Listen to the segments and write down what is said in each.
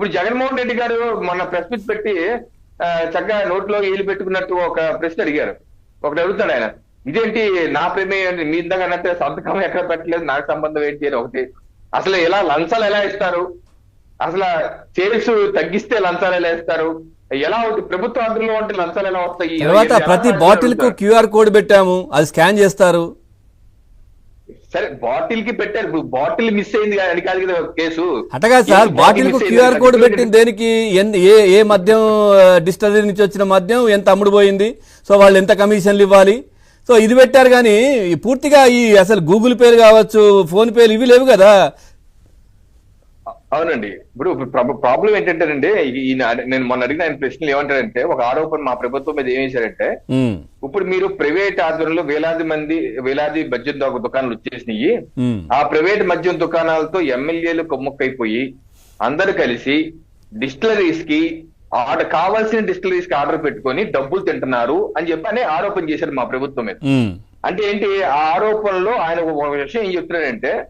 ఇప్పుడు జగన్మోహన్ రెడ్డి గారు మొన్న ప్రెస్ మీట్ పెట్టి చక్కగా నోట్లో ఏలు పెట్టుకున్నట్టు ఒక ప్రశ్న అడిగారు. ఒకటి అడుగుతాడు ఆయన ఇదేంటి నా ప్రమేయం? మీ ఇందాక అన్నట్టు సంతకం ఎక్కడ పెట్టలేదు? నాకు సంబంధం ఏంటి? అని ఒకటి. అసలు ఎలా లంచాలు ఎలా ఇస్తారు? అసలు సేల్స్ తగ్గిస్తే లంచాలు ఎలా ఇస్తారు? ఎలా ప్రభుత్వ ఆధునంలో ఉంటే లంచాలు ఎలా వస్తాయి? తర్వాత ప్రతి? బాటిల్కు క్యూఆర్ కోడ్ పెట్టాము. అది స్కాన్ చేస్తారు. సరే బాటిల్కి పెట్టారు. బాటిల్ మిస్ అయింది అది కాదు కదా కేసు. అటగా సార్ బాటిల్కు? క్యూఆర్ కోడ్ పెట్టింది దేనికి? ఏ ఏ మద్యం డిస్టరీ నుంచి వచ్చిన మద్యం ఎంత అమ్ముడు పోయింది? సో వాళ్ళు ఎంత కమిషన్లు ఇవ్వాలి? సో ఇది పెట్టారు కానీ పూర్తిగా ఈ అసలు గూగుల్ పేలు కావచ్చు ఫోన్ పేలు ఇవి లేవు కదా. అవునండి. ఇప్పుడు ప్రాబ్లం ఏంటంటేనండి ఈ- ఈ నా- నేను మొన్న అడిగిన ఆయన ప్రశ్నలు ఏమంటారంటే ఒక ఆరోపణ మా ప్రభుత్వం మీద ఏం చేశారంటే ఇప్పుడు మీరు ప్రైవేట్ ఆధ్వర్యంలో వేలాది మంది వేలాది మద్యం దుకాణాలు వచ్చేసినాయి. ఆ ప్రైవేట్ మద్యం దుకాణాలతో ఎమ్మెల్యేలు కొమ్ముక్కైపోయి అందరు కలిసి డిస్టిలరీస్కి ఆర్డర్ కావాల్సిన డిస్టిలరీస్కి ఆర్డర్ పెట్టుకొని డబ్బులు తింటున్నారు అని చెప్పి అనే ఆరోపణ చేశారు మా ప్రభుత్వం మీద. అంటే ఏంటి ఆ ఆరోపణలో ఆయన ఒక విషయం ఏం చెప్తున్నాడంటే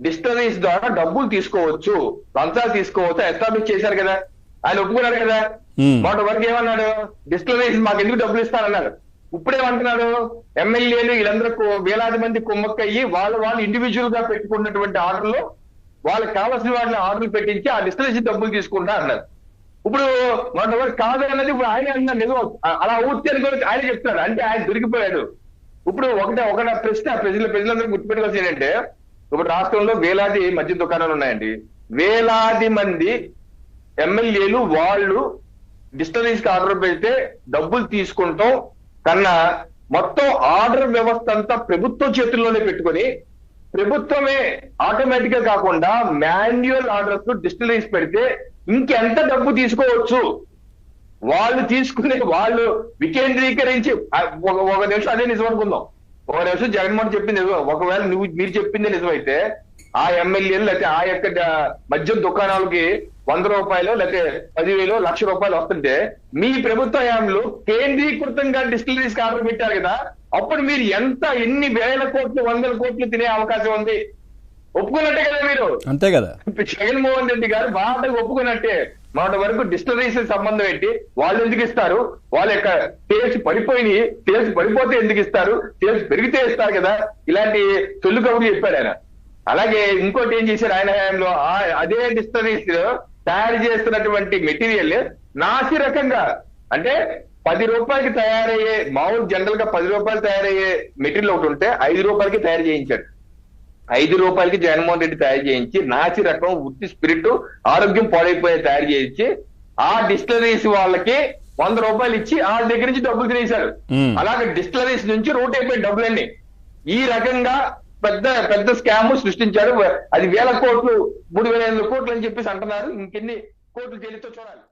డిస్టరీస్ ద్వారా డబ్బులు తీసుకోవచ్చు. లంచాలు తీసుకోవచ్చు. ఎస్టాబ్లిష్ చేశారు కదా. ఆయన ఒప్పుకున్నారు కదా. మొదటి వరకు ఏమన్నాడు? డిస్టరీస్ మాకు ఎందుకు డబ్బులు ఇస్తారన్నారు ఇప్పుడేమంటున్నాడు ఎమ్మెల్యేలు వీళ్ళందరూ వేలాది మంది కుమ్మక్కయ్యి వాళ్ళు వాళ్ళు ఇండివిజువల్గా పెట్టుకున్నటువంటి ఆర్డర్లు వాళ్ళకి కావాల్సిన వాటిని ఆర్డర్లు పెట్టించి ఆ డిస్టరీస్ డబ్బులు తీసుకుంటా అన్నారు ఇప్పుడు మొదటి వరకు కాదు అన్నది ఇప్పుడు ఆయన అన్నారు నిజం అలా ఊర్తి అనుకోని ఆయన చెప్తున్నాడు. అంటే ఆయన దొరికిపోయాడు. ఇప్పుడు ఒకటే ఒక ప్రశ్న ప్రజలు ప్రజలందరూ గుర్తుపెట్టుకోవాల్సి ఏంటంటే ఇప్పుడు రాష్ట్రంలో వేలాది మద్యం దుకాణాలు ఉన్నాయండి. వేలాది మంది ఎమ్మెల్యేలు వాళ్ళు డిస్టరీస్కి ఆర్డర్ పెడితే డబ్బులు తీసుకుంటాం కన్నా మొత్తం ఆర్డర్ వ్యవస్థ అంతా ప్రభుత్వం చేతుల్లోనే పెట్టుకొని ప్రభుత్వమే ఆటోమేటిక్గా కాకుండా మాన్యువల్ ఆర్డర్స్ డిస్టరీస్ పెడితే ఇంకెంత డబ్బు తీసుకోవచ్చు? వాళ్ళు తీసుకునే వాళ్ళు వికేంద్రీకరించి ఒక ఒక నిమిషం అదే నిజం అనుకుందాం. ఒక నిమిషం జగన్మోహన్ చెప్పింది ఒకవేళ నువ్వు మీరు చెప్పింది నిజమైతే ఆ ఎమ్మెల్యేలు లేకపోతే ఆ యొక్క మద్యం దుకాణాలకి వంద రూపాయలు లేకపోతే పదివేలు లక్ష రూపాయలు వస్తుంటే మీ ప్రభుత్వ హయాంలో కేంద్రీకృతంగా డిస్టిలరీస్ ఆర్డర్ పెట్టారు కదా అప్పుడు మీరు ఎంత ఎన్ని వేల కోట్లు వందల కోట్లు తినే అవకాశం ఉంది? ఒప్పుకున్నట్టే కదా మీరు? అంతే కదా. జగన్మోహన్ రెడ్డి గారు బాగా ఒప్పుకున్నట్టే. మొన్నటి వరకు డిస్టరీస్ సంబంధం ఏంటి? వాళ్ళు ఎందుకు ఇస్తారు? వాళ్ళ యొక్క టేస్ట్ పడిపోయి టేస్ట్ పడిపోతే ఎందుకు ఇస్తారు? టేస్ట్ పెరిగితే ఇస్తారు కదా. ఇలాంటి తొలి కబుర్లు చెప్పాడు ఆయన. అలాగే ఇంకోటి ఏం చేశారు ఆయన హయాంలో? అదే డిస్టరీస్ తయారు చేస్తున్నటువంటి మెటీరియల్ నాసి రకంగా. అంటే పది రూపాయలకి తయారయ్యే మామూలు జనరల్గా పది రూపాయలు తయారయ్యే మెటీరియల్ ఒకటి ఉంటే ఐదు రూపాయలకి తయారు చేయించాడు. ఐదు రూపాయలకి జగన్మోహన్ రెడ్డి తయారు చేయించి నాసి రకం ఉత్తి స్పిరిట్ ఆరోగ్యం పాడైపోయే తయారు చేయించి ఆ డిస్టిలరీస్ వాళ్ళకి వంద రూపాయలు ఇచ్చి వాళ్ళ దగ్గర నుంచి డబ్బులు తినేశారు. అలాగే డిస్టిలరీస్ నుంచి రూట్ అయిపోయి డబ్బులన్నీ. ఈ రకంగా పెద్ద పెద్ద స్కామ్ సృష్టించారు. అది వేల కోట్లు మూడు వేల ఐదు కోట్లు అని చెప్పేసి అంటున్నారు. ఇంకెన్ని కోట్లు చెల్లితో చూడాలి.